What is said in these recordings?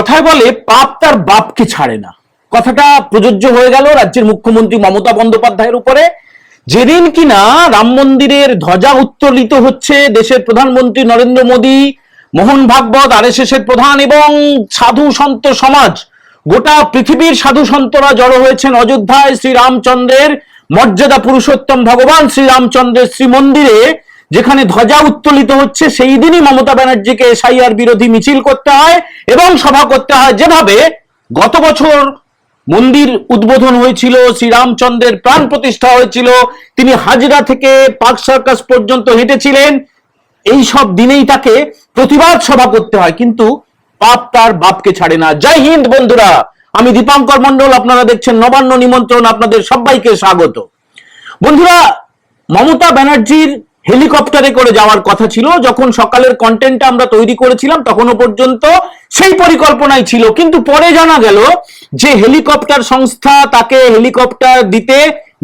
কথায় বলে, পাপ তার বাপকে ছাড়ে না। কথাটা প্রযোজ্য হয়ে গেল রাজ্যের মুখ্যমন্ত্রী মমতা বন্দ্যোপাধ্যায়ের উপরে। যেদিন কিনা রাম মন্দিরের ধ্বজা উত্তোলিত হচ্ছে দেশের প্রধানমন্ত্রী নরেন্দ্র মোদী, মোহন ভাগবত আর এর প্রধান এবং সাধু সন্ত সমাজ, গোটা পৃথিবীর সাধু সন্তরা জড়ো হয়েছেন অযোধ্যায় শ্রীরামচন্দ্রের মর্যাদা পুরুষোত্তম ভগবান শ্রীরামচন্দ্রের শ্রীমন্দিরে। যেখানে ধ্বজা উত্তোলিত হচ্ছে সেই দিনই মমতা ব্যানার্জিকে এসআইআর বিরোধী মিছিল করতে হয় এবং সভা করতে হয়। যেভাবে গত বছর মন্দির উদ্বোধন হয়েছিল, শ্রীরামচন্দ্রের প্রাণ প্রতিষ্ঠা হয়েছিল, তিনি হাজরা থেকে পার্ক সার্কাস পর্যন্ত হেঁটেছিলেন। এই সব দিনেই তাকে প্রতিবাদ সভা করতে হয়, কিন্তু পাপ তার বাপকে ছাড়ে না। জয় হিন্দ বন্ধুরা, আমি দীপঙ্কর মন্ডল আপনারা দেখছেন নবান্ন নিমন্ত্রণ, আপনাদের সবাইকে স্বাগত। বন্ধুরা, মমতা ব্যানার্জির হেলিকপ্টারে করে যাওয়ার কথা ছিল। যখন সকালের কন্টেন্টটা আমরা তৈরি করেছিলাম, তখনও পর্যন্ত সেই পরিকল্পনাই ছিল। কিন্তু পরে জানা গেল যে হেলিকপ্টার সংস্থা তাকে হেলিকপ্টার দিতে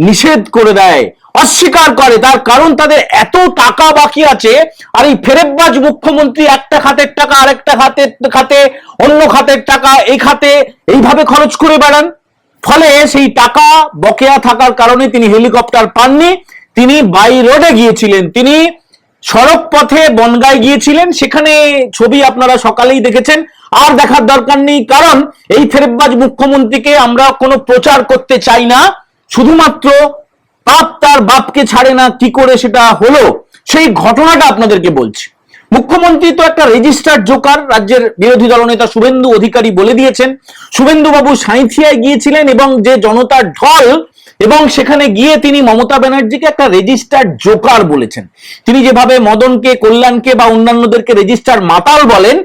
নিষেধ করে দেয়, অস্বীকার করে। তার কারণ তাদের এত টাকা বাকি আছে, আর এই ফেরেববাজ মুখ্যমন্ত্রী একটা খাতের টাকা, আরেকটা খাতের খাতে, অন্য খাতের টাকা, এই খাতে এইভাবে খরচ করে বেড়ান। ফলে সেই টাকা বকেয়া থাকার কারণে তিনি হেলিকপ্টার পাননি। তিনি বাই রোডে গিয়েছিলেন। তিনি সড়ক পথে বনগায় গিয়েছিলেন। সেখানে ছবি আপনারা সকালেই দেখেছেন। আর দেখার দরকার নেই, কারণ এই ফেরেববাজ মুখ্যমন্ত্রীকে আমরা কোনো প্রচার করতে চাই না। শুধুমাত্র পাপ তার বাপকে ছাড়ে না, কি করে সেটা হলো? সেই ঘটনাটা আপনাদেরকে বলছি। মুখ্যমন্ত্রী তো একটা রেজিস্টার্ড জোকার, রাজ্যের বিরোধী দলনেতা শুভেন্দু অধিকারী বলে দিয়েছেন। শুভেন্দু বাবু সাঁইথিয়ায় গিয়েছিলেন এবং যে জনতার ঢল এবং সেখানে গিয়ে তিনি মমতা ব্যানার্জিকে একটা রেজিস্টার্ড জোকার বলেছেন। তিনি যেভাবে মদনকে, কল্যাণকে বা অন্যান্যদেরকে রেজিস্টার মাতাল বলেন,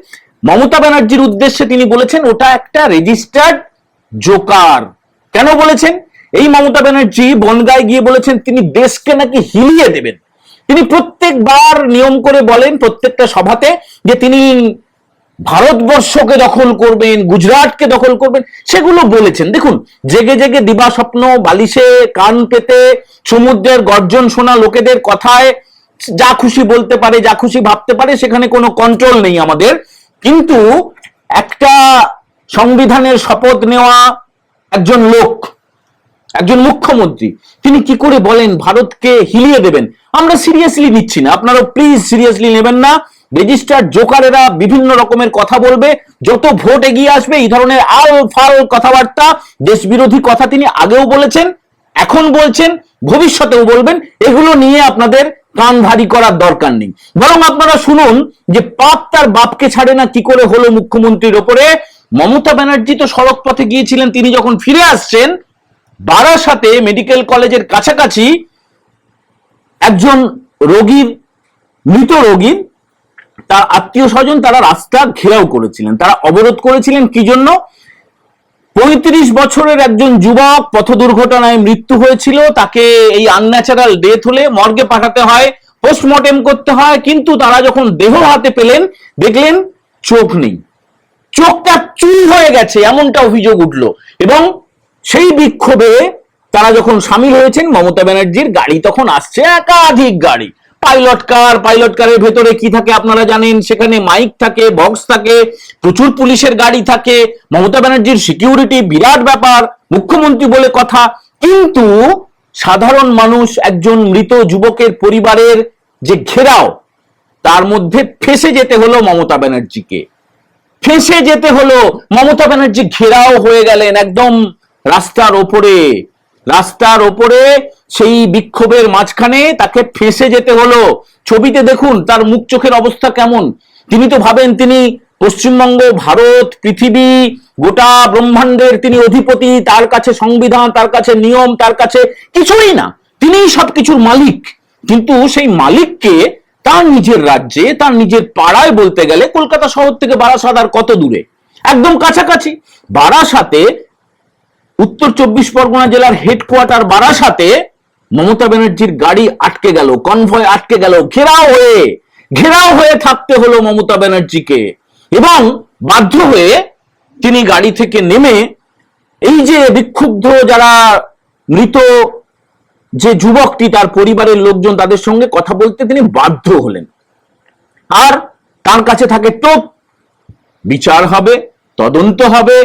মমতা ব্যানার্জির উদ্দেশ্যে তিনি বলেছেন, ওটা একটা রেজিস্টার্ড জোকার কেন বলেছেন? এই মমতা ব্যানার্জি বনগায় গিয়ে বলেছেন, তিনি দেশকে নাকি হিলিয়ে দেবেন। তিনি প্রত্যেকবার নিয়ম করে বলেন প্রত্যেকটা সভাতে যে তিনি ভারতবর্ষকে দখল করবেন, গুজরাটকে দখল করবেন, সেগুলো বলেছেন। দেখুন, জেগে জেগে দিবা স্বপ্ন, বালিশে কান পেতে, সমুদ্রের গর্জন শোনা লোকেদের কথায় যা খুশি বলতে পারে, যা খুশি ভাবতে পারে, সেখানে কোনো কন্ট্রোল নেই আমাদের। কিন্তু একটা সংবিধানের শপথ নেওয়া একজন লোক, একজন মুখ্যমন্ত্রী, তিনি কি করে বলেন, ভারতকে হিলিয়ে দেবেন? আমরা সিরিয়াসলি নিচ্ছি না। আপনারা প্লিজ সিরিয়াসলি নেবেন না। রেজিস্টার্ড জোকারেরা বিভিন্ন রকমের কথা বলবে, যত ভোট এগিয়ে আসবে, এই ধরনের আল ফাল কথাবার্তা দেশ বিরোধী কথা তিনি আগেও বলেছেন, এখন বলছেন, ভবিষ্যতেও বলবেন, এগুলো নিয়ে আপনাদের কান ভারী করার দরকার নেই। বরং আপনারা শুনুন যে পাপ তার বাপকে ছাড়ে না, কি করে হলো মুখ্যমন্ত্রীর ওপরে। মমতা ব্যানার্জি তো সড়ক পথে গিয়েছিলেন, তিনি যখন ফিরে আসছেন, বারাসাতে মেডিকেল কলেজের কাছাকাছি একজন রোগীর, মৃত রোগীর তার আত্মীয় স্বজন তারা রাস্তা ঘেরাও করেছিলেন। তারা অবরোধ করেছিলেন কি জন্য? পঁয়ত্রিশ বছরের একজন যুবক পথ দুর্ঘটনায় মৃত্যু হয়েছিল। তাকে এই আনন্যাচারাল ডেথ হলে মর্গে পাঠাতে হয় পোস্টমর্টেম করতে হয়, কিন্তু তারা যখন দেহ হাতে পেলেন, দেখলেন চোখ নেই। চোখটা চুল হয়ে গেছে, এমনটা অভিযোগ উঠল। এবং সেই বিক্ষোভে তারা যখন সামিল হয়েছেন, মমতা ব্যানার্জির গাড়ি তখন আসছে, একাধিক গাড়ি। পাইলট কার, পাইলট কারের ভেতরে কি থাকে আপনারা জানেন? সেখানে মাইক থাকে, বক্স থাকে, প্রচুর পুলিশের গাড়ি থাকে, মমতা ব্যানার্জির সিকিউরিটি বিরাট ব্যাপার, মুখ্যমন্ত্রী বলে কথা। কিন্তু সাধারণ মানুষ, একজন মৃত যুবকের পরিবারের যে ঘেরাও, তার মধ্যে ফেসে যেতে হলো মমতা ব্যানার্জিকে। ফেসে যেতে হলো। মমতা ব্যানার্জি ঘেরাও হয়ে গেলেন একদম রাস্তার ওপরে। রাস্তার ওপরে সেই বিক্ষোভের মাঝখানে তাকে ফেসে যেতে হলো। ছবিতে দেখুন তার মুখ চোখের অবস্থা কেমন। তিনি তো ভাবেন তিনি পশ্চিমবঙ্গ, ভারত, পৃথিবী, গোটা ব্রহ্মাণ্ডের তিনি অধিপতি, তার কাছে সংবিধান, তার কাছে নিয়ম, তার কাছে কিছুই না। তিনিই সবকিছুর মালিক। কিন্তু সেই মালিককে তার নিজের রাজ্যে, তার নিজের পাড়ায় বলতে গেলে কলকাতা শহর থেকে বারাসাত আর কত দূরে? একদম কাছাকাছি। বারাসাতে উত্তর চব্বিশ পরগনা জেলার হেডকোয়ার্টার বারাসাতে মমতা ব্যানার্জির গাড়ি আটকে গেল কনভয় আটকে গেল। ঘেরাও হয়ে ঘেরাও হয়ে থাকতে হলো মমতা ব্যানার্জিকে। এবং বাধ্য হয়ে তিনি গাড়ি থেকে নেমে এই যে বিক্ষুব্ধ যারা মৃত যে যুবকটি, তার পরিবারের লোকজন, তাদের সঙ্গে কথা বলতে তিনি বাধ্য হলেন। আর তার কাছে থাকে টোপ। বিচার হবে, তদন্ত হবে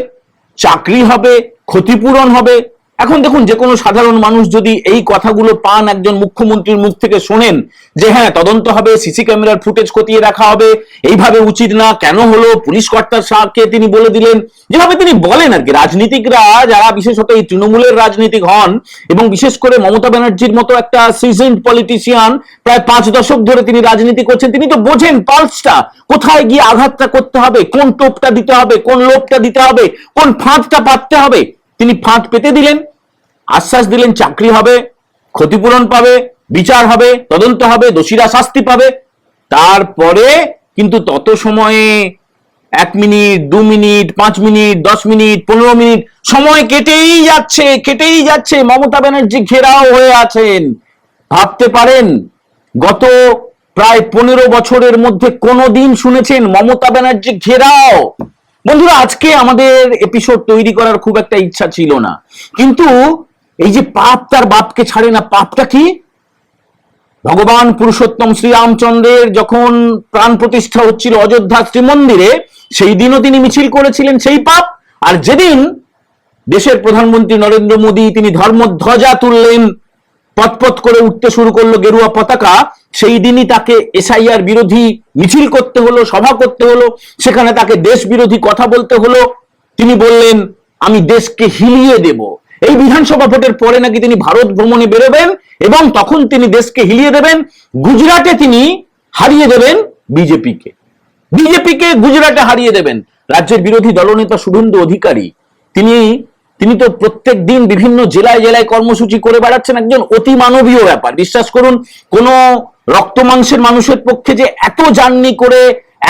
চাকরি হবে ক্ষতিপূরণ হবে এখন দেখুন, যে কোনো সাধারণ মানুষ যদি এই কথাগুলো পান একজন মুখ্যমন্ত্রীর মুখ থেকে শোনেন, যে হ্যাঁ তদন্ত হবে, সিসি ক্যামেরার ফুটেজ খতিয়ে রাখা হবে, এইভাবে উচিত না, কেন হলো, পুলিশ কর্তার সাহকে তিনি বলে দিলেন, যেভাবে তিনি বলেন আর কি, রাজনীতিকরা যারা বিশেষত এই তৃণমূলের রাজনীতিক হন, এবং বিশেষ করে মমতা ব্যানার্জির মতো একটা সিজেন্ড পলিটিশিয়ান প্রায় পাঁচ দশক ধরে তিনি রাজনীতি করছেন, তিনি তো বোঝেন পালসটা, কোথায় গিয়ে আঘাতটা করতে হবে, কোন টোপটা দিতে হবে, কোন লোভটা দিতে হবে, কোন ফাঁদটা পাততে হবে তিনি ফাঁদ পেতে দিলেন, আশ্বাস দিলেন চাকরি হবে, ক্ষতিপূরণ পাবে, বিচার হবে, তদন্ত হবে, দোষীরা শাস্তি পাবে। তারপরে কিন্তু তত সময়ে এক মিনিট, দু মিনিট, পাঁচ মিনিট, দশ মিনিট, পনেরো মিনিট, সময় কেটেই যাচ্ছে কেটেই যাচ্ছে। মমতা ব্যানার্জি ঘেরাও হয়ে আছেন। ভাবতে পারেন, গত প্রায় পনেরো বছরের মধ্যে কোনো দিন শুনেছেন মমতা ব্যানার্জি ঘেরাও? বন্ধুরা, আজকে আমাদের এপিসোড তৈরি করার খুব একটা ইচ্ছা ছিল না। কিন্তু এই যে পাপ তার বাপকে ছাড়ে না, পাপটা কি? ভগবান পুরুষোত্তম শ্রীরামচন্দ্রের যখন প্রাণ প্রতিষ্ঠা হচ্ছিল অযোধ্যা শ্রীমন্দিরে, সেই দিনও তিনি মিছিল করেছিলেন সেই পাপ। আর যেদিন দেশের প্রধানমন্ত্রী নরেন্দ্র মোদী তিনি ধর্মধ্বজা তুললেন, পথপথ করে উঠতে শুরু করল গেরুয়া পতাকা সেই দিনই তাকে এসআইআর বিরোধী মিছিল করতে হলো, সভা করতে হলো, সেখানে তাকে দেশ বিরোধী কথা বলতে হলো। তিনি বললেন, আমি দেশকে হিলিয়ে দেব। এই বিধানসভা ভোটের পরে নাকি তিনি ভারত ভ্রমণে বেরোবেন এবং তখন তিনি দেশকে হিলিয়ে দেবেন, গুজরাটে তিনি হারিয়ে দেবেন বিজেপিকে। বিজেপিকে গুজরাটে হারিয়ে দেবেন। রাজ্যের বিরোধী দলনেতা শুভেন্দু অধিকারী, তিনি তিনি তো প্রত্যেক দিন বিভিন্ন জেলায় জেলায় কর্মসূচি করে বেড়াচ্ছেন, একজন অতি মানবীয় ব্যাপার। বিশ্বাস করুন, কোন রক্ত মাংসের মানুষের পক্ষে যে এত জার্নি করে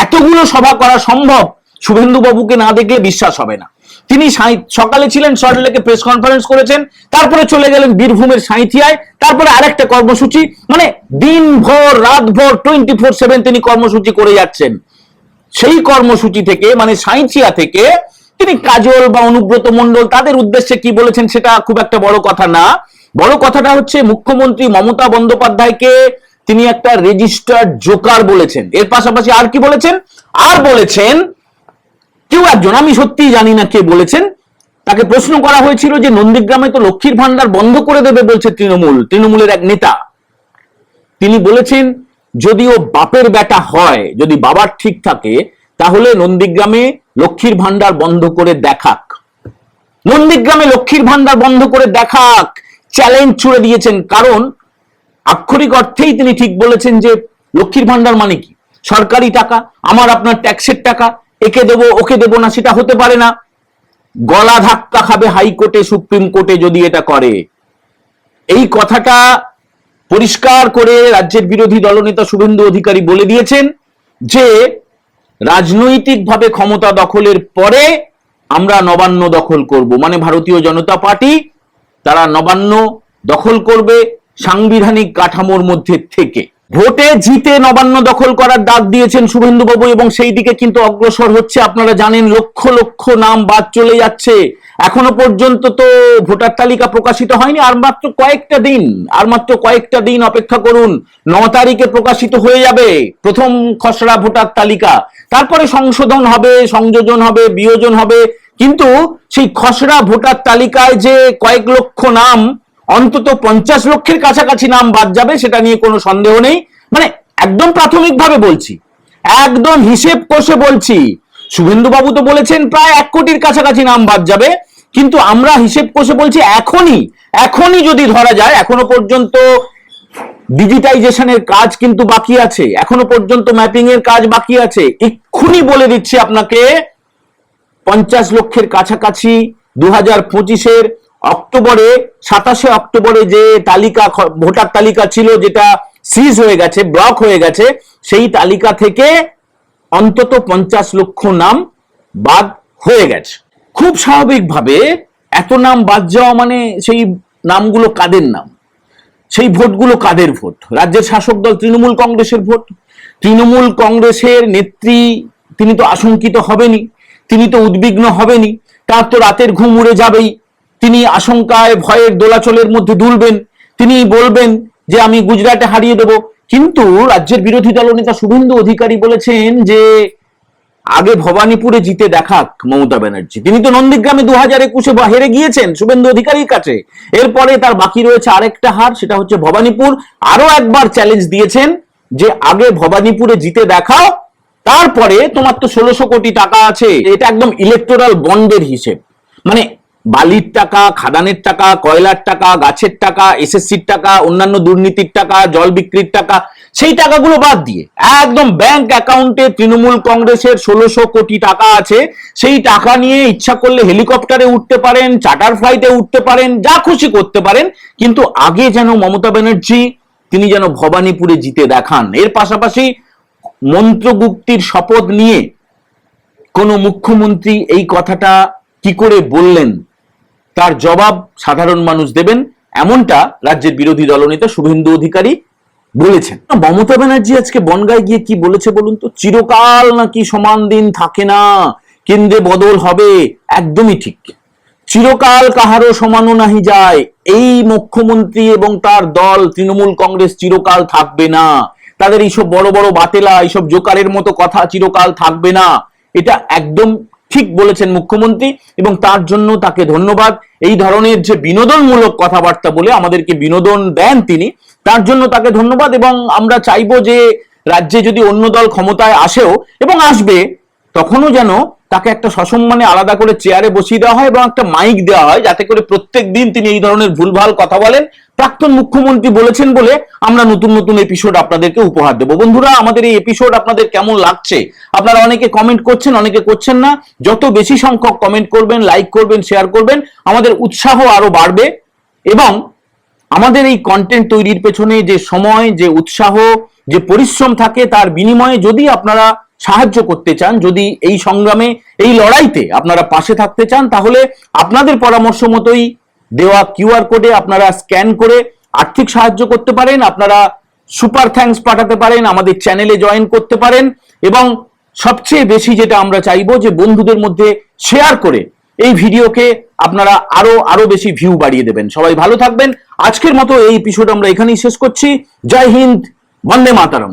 এতগুলো সভা করা সম্ভব, শুভেন্দু বাবুকে না দেখলে বিশ্বাস হবে না। তিনি সকালে ছিলেন, সল্টলেকে প্রেস কনফারেন্স করেছেন, তারপরে চলে গেলেন বীরভূমের সাঁইথিয়ায়, তারপরে আরেকটা কর্মসূচি মানে দিনভর, রাতভর টোয়েন্টি ফোর সেভেন তিনি কর্মসূচি করে যাচ্ছেন। সেই কর্মসূচি থেকে মানে সাঁইথিয়া থেকে, তিনি কাজল বা অনুব্রত মন্ডল তাদের উদ্দেশ্যে কি বলেছেন সেটা খুব একটা বড় কথা না। বড় কথাটা হচ্ছে, মুখ্যমন্ত্রী মমতা বন্দ্যোপাধ্যায়কে তিনি একটা রেজিস্টার্ড জোকার বলেছেন। এর পাশাপাশি আর কি বলেছেন? আর বলেছেন, কেউ একজন, আমি সত্যিই জানি না কে বলেছেন, তাকে প্রশ্ন করা হয়েছিল যে নন্দীগ্রামে তো লক্ষ্মীর ভান্ডার বন্ধ করে দেবে বলছে তৃণমূল, তৃণমূলের এক নেতা। তিনি বলেছেন যদি ও বাপের বেটা হয়, যদি বাবার ঠিক থাকে, তাহলে নন্দীগ্রামে লক্ষ্মীর ভান্ডার বন্ধ করে দেখাক। নন্দীগ্রামে লক্ষ্মীর ভান্ডার বন্ধ করে দেখাক। চ্যালেঞ্জ ছুড়ে দিয়েছেন। কারণ আক্ষরিক অর্থেই তিনি ঠিক বলেছেন যে লক্ষ্মীর ভান্ডার মানে কি? সরকারি টাকা, আমার আপনার ট্যাক্সের টাকা, একে দেব, ওকে দেব না, সেটা হতে পারে না। গলা ধাক্কা খাবে হাইকোর্টে, সুপ্রিম কোর্টে যদি এটা করে। এই কথাটা পরিষ্কার করে রাজ্যের বিরোধী দলনেতা শুভেন্দু অধিকারী বলে দিয়েছেন যে, রাজনৈতিকভাবে ক্ষমতা দখলের পরে আমরা নবান্ন দখল করব। মানে ভারতীয় জনতা পার্টি, তারা নবান্ন দখল করবে সাংবিধানিক কাঠামোর মধ্যে থেকে। ভোটে জিতে নবান্ন দখল করার ডাক দিয়েছেন শুভেন্দুবাবু এবং সেই দিকে কিন্তু অগ্রসর হচ্ছে আপনারা জানেন লক্ষ লক্ষ নাম বাদ চলে যাচ্ছে। এখনও পর্যন্ত তো ভোটার তালিকা প্রকাশিত হয়নি, আর মাত্র কয়েকটা দিন, আর মাত্র কয়েকটা দিন অপেক্ষা করুন, ন তারিখে প্রকাশিত হয়ে যাবে প্রথম খসড়া ভোটার তালিকা। তারপরে সংশোধন হবে, সংযোজন হবে, বিয়োজন হবে, কিন্তু সেই খসড়া ভোটার তালিকায় যে কয়েক লক্ষ নাম অন্তত পঞ্চাশ লক্ষের কাছাকাছি নাম বাদ যাবে, সেটা নিয়ে কোনো সন্দেহ নেই। মানে একদম প্রাথমিকভাবে বলছি, একদম হিসেব কষে বলছি শুভেন্দু বাবু তো বলেছেন প্রায় এক কোটির কাছাকাছি নাম বাদ যাবে, কিন্তু আমরা হিসেব কষে বলছি এখনই এখনই যদি ধরা যায়, এখনও পর্যন্ত ডিজিটাইজেশনের কাজ কিন্তু বাকি আছে, এখনও পর্যন্ত ম্যাপিং এর কাজ বাকি আছে। এক্ষুনি বলে দিচ্ছি আপনাকে, পঞ্চাশ লক্ষের কাছাকাছি দু হাজার পঁচিশের অক্টোবরে, সাতাশে অক্টোবরে যে তালিকা ভোটার তালিকা ছিল যেটা সিজ হয়ে গেছে ব্লক হয়ে গেছে, সেই তালিকা থেকে অন্তত পঞ্চাশ লক্ষ নাম বাদ হয়ে গেছে। খুব স্বাভাবিকভাবে এত নাম বাদ যাওয়া মানে সেই নামগুলো কাদের নাম? সেই ভোটগুলো কাদের ভোট? রাজ্যের শাসক দল তৃণমূল কংগ্রেসের ভোট। তৃণমূল কংগ্রেসের নেত্রী, তিনি তো আশঙ্কিত হবেনই, তিনি তো উদ্বিগ্ন হবেনই, তার তো রাতের ঘুম উড়ে যাবেই। তিনি আশঙ্কায় ভয়ের দোলাচলের মধ্যে দুলবেন। তিনি বলবেন যে, আমি গুজরাটে হারিয়ে দেব। কিন্তু রাজ্যের বিরোধী দলনেতা শুভেন্দু অধিকারী বলেছেন যে, আগে ভবানীপুরে জিতে দেখাক মমতা ব্যানার্জি। তিনি তো নন্দীগ্রামে দু হাজার একুশে হেরে গিয়েছেন শুভেন্দু অধিকারীর কাছে। এরপরে তার বাকি রয়েছে আরেকটা হার, সেটা হচ্ছে ভবানীপুর। আরও একবার চ্যালেঞ্জ দিয়েছেন যে, আগে ভবানীপুরে জিতে দেখাও, তারপরে তোমার তো ষোলোশো কোটি টাকা আছে। এটা একদম ইলেকটোরাল বন্ডের হিসেব। মানে বালির টাকা, খাদানের টাকা, কয়লার টাকা, গাছের টাকা, এসএসসির টাকা, অন্যান্য দুর্নীতির টাকা, জল বিক্রির টাকা, সেই টাকাগুলো বাদ দিয়ে একদম ব্যাংক অ্যাকাউন্টে তৃণমূল কংগ্রেসের ষোলোশো কোটি টাকা আছে, সেই টাকা নিয়ে ইচ্ছা করলে হেলিকপ্টারে উঠতে পারেন চার্টার ফ্লাইটে উঠতে পারেন, যা খুশি করতে পারেন, কিন্তু আগে যেন মমতা ব্যানার্জি, তিনি যেন ভবানীপুরে জিতে দেখান। এর পাশাপাশি মন্ত্রগুপ্তির শপথ নিয়ে কোন মুখ্যমন্ত্রী এই কথাটা কি করে বললেন? তার জবাব সাধারণ মানুষ দেবেন, এমনটা রাজ্যের বিরোধী দলনেতা শুভেন্দু অধিকারী বলেছেন। মমতা ব্যানার্জি আজকে বনগায় গিয়ে কি বলেছে বলুন তো? চিরকাল নাকি সমান দিন থাকে না, কেন্দ্রে বদল হবে, একদমই ঠিক। চিরকাল কাহারও সমানো নাহি যায়, এই মুখ্যমন্ত্রী এবং তার দল, তৃণমূল কংগ্রেস চিরকাল থাকবে না। তাদের এইসব বড় বড় বাতেলা, এইসব জোকারের মতো কথা চিরকাল থাকবে না। এটা একদম ঠিক বলেছেন মুখ্যমন্ত্রী এবং তার জন্য তাকে ধন্যবাদ। এই ধরনের যে বিনোদনমূলক কথাবার্তা বলে আমাদেরকে বিনোদন দেন তিনি, তার জন্য তাকে ধন্যবাদ এবং আমরা চাইব যে রাজ্যে যদি অন্য দল ক্ষমতায় আসেও এবং আসবে তখনও যেন তাকে একটা সসম্মানে আলাদা করে চেয়ারে বসিয়ে দেওয়া হয় এবং একটা মাইক দেওয়া হয় যাতে করে প্রত্যেক দিন তিনি এই ধরনের ভুলভাল কথা বলেন। প্রাক্তন মুখ্যমন্ত্রী বলেছেন বলে আমরা নতুন নতুন এপিসোড আপনাদেরকে উপহার দেবো। বন্ধুরা, আমাদের এই এপিসোড আপনাদের কেমন লাগছে? আপনারা অনেকে কমেন্ট করছেন, অনেকে করছেন না। যত বেশি সংখ্যক কমেন্ট করবেন লাইক করবেন শেয়ার করবেন, আমাদের উৎসাহ আরও বাড়বে এবং আমাদের এই কন্টেন্ট তৈরির পেছনে যে সময়, যে উৎসাহ, যে পরিশ্রম থাকে তার বিনিময়ে যদি আপনারা সাহায্য করতে চান, যদি এই সংগ্রামে, এই লড়াইতে আপনারা পাশে থাকতে চান, তাহলে আপনাদের পরামর্শ মতোই দেওয়া কিউআর কোডে আপনারা স্ক্যান করে আর্থিক সাহায্য করতে পারেন, আপনারা সুপার থ্যাঙ্কস পাঠাতে পারেন, আমাদের চ্যানেলে জয়েন করতে পারেন, এবং সবচেয়ে বেশি যেটা আমরা চাইব যে বন্ধুদের মধ্যে শেয়ার করে এই ভিডিওকে আপনারা আরও আরও বেশি ভিউ বাড়িয়ে দেবেন। সবাই ভালো থাকবেন। আজকের মতো এই এপিসোড আমরা এখানেই শেষ করছি। জয় হিন্দ, বন্দে মাতারম।